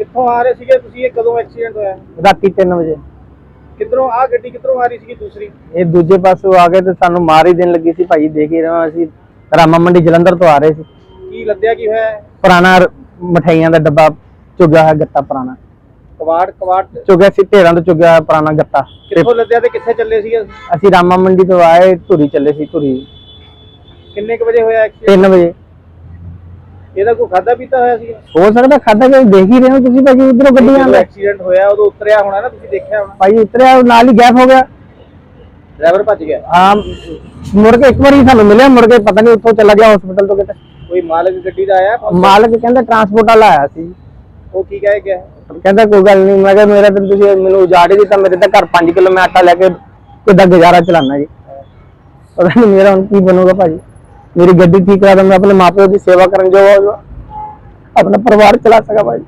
ਕਿੱਥੋਂ ਆ ਰਹੇ ਸੀਗੇ? ਤੁਸੀਂ ਇਹ ਕਦੋਂ ਐਕਸੀਡੈਂਟ ਹੋਇਆ? ਰਾਤੀ 3 ਵਜੇ। ਕਿੱਧਰੋਂ? ਆ ਗੱਡੀ ਕਿੱਧਰੋਂ ਆ ਰਹੀ ਸੀਗੀ ਦੂਸਰੀ? ਇਹ ਦੂਜੇ ਪਾਸੋਂ ਆ ਗਏ ਤੇ ਸਾਨੂੰ ਮਾਰ ਹੀ ਦੇਣ ਲੱਗੀ ਸੀ ਭਾਈ। ਦੇਖ ਹੀ ਰਹੇ ਅਸੀਂ। ਰਾਮਾ ਮੰਡੀ ਜਲੰਧਰ ਤੋਂ ਆ ਰਹੇ ਸੀ। ਕੀ ਲੱਦਿਆ ਕੀ ਹੋਇਆ? ਹੈ? ਪੁਰਾਣਾ ਮਠਿਆਈਆਂ ਦਾ ਡੱਬਾ ਚੁੱਗਿਆ ਹੋਇਆ ਗੱਤਾ ਪੁਰਾਣਾ। ਕਵਾੜ ਕਵਾੜ। ਚੁੱਗਿਆ ਸੀ ਢੇਰਾਂ ਤੋਂ ਚੁੱਗਿਆ ਹੋਇਆ ਪੁਰਾਣਾ ਗੱਤਾ ਤੇ ਕਿੱਥੋਂ ਲੱਦਿਆ ਤੇ ਕਿੱਥੇ ਚੱਲੇ ਸੀਗੇ? ਅਸੀਂ ਰਾਮਾ ਮੰਡੀ ਤੋਂ ਆਏ ਧੁਰੀ ਚੱਲੇ ਸੀ ਧੁਰੀ। ਕਿੰਨੇ ਕੁ ਵਜੇ ਹੋਇਆ ਐਕਸੀਡੈਂਟ 3 ਵਜੇ। ਇਹਦਾ ਕੋਈ ਖਾਦਾ ਪੀਤਾ ਹੋਇਆ ਸੀ ਹੋ ਸਕਦਾ ਖਾਦਾ ਕਿ ਦੇਖ ਹੀ ਰਹੇ ਹੋ ਤੁਸੀਂ ਭਾਜੀ ਇਧਰੋਂ ਗੱਡੀਆਂ ਜਦੋਂ ਆਉਂਦਾ। ਐਕਸੀਡੈਂਟ ਹੋਇਆ ਉਦੋਂ ਉਤਰਿਆ ਹੋਣਾ ਨਾ ਤੁਸੀਂ ਦੇਖਿਆ ਹੋਣਾ? ਭਾਈ ਉਤਰਿਆ ਉਹ ਨਾਲ ਹੀ ਗੈਪ ਹੋ ਗਿਆ। ਡਰਾਈਵਰ ਭੱਜ ਗਿਆ? ਹਾਂ ਮੁੜ ਕੇ ਇੱਕ ਵਾਰੀ ਸਾਨੂੰ ਮਿਲਿਆ ਮੁੜ ਕੇ ਪਤਾ ਨਹੀਂ ਉੱਥੋਂ ਚਲਾ ਗਿਆ ਹਸਪੀਟਲ ਤੋਂ ਕਿਤੇ। ਕੋਈ ਮਾਲਕ ਗੱਡੀ ਦਾ ਆਇਆ? ਮਾਲਕ ਕਹਿੰਦਾ ਟਰਾਂਸਪੋਰਟ ਵਾਲਾ ਆਇਆ ਸੀ। ਉਹ ਕੀ ਕਹਿ ਗਿਆ? ਕਹਿੰਦਾ ਕੋਈ ਗੱਲ ਨਹੀਂ ਮੈਂ ਕਿਹਾ ਮੇਰਾ ਤਾਂ ਤੁਸੀਂ ਮੈਨੂੰ ਉਜਾੜ ਦਿੱਤਾ ਮੇਰੇ ਤਾਂ ਘਰ 5 ਕਿਲੋ ਮੈਂ ਆਟਾ ਲੈ ਕੇ ਕਿੱਦਾਂ ਗੁਜ਼ਾਰਾ ਚਲਾਉਣਾ ਜੀ। ਪਤਾ ਨਹੀਂ ਮੇਰਾ ਹੁਣ ਕੀ ਬਣੂਗਾ ਭਾਜੀ। ਮੇਰੀ ਗੱਡੀ ਠੀਕ ਕਰਾ ਦੋ ਮੈਂ ਆਪਣੇ ਮਾਪਿਆਂ ਦੀ ਸੇਵਾ ਕਰਨ ਜੋ ਆਪਣਾ ਪਰਿਵਾਰ ਚਲਾ ਸਕਾਂ ਭਾਜੀ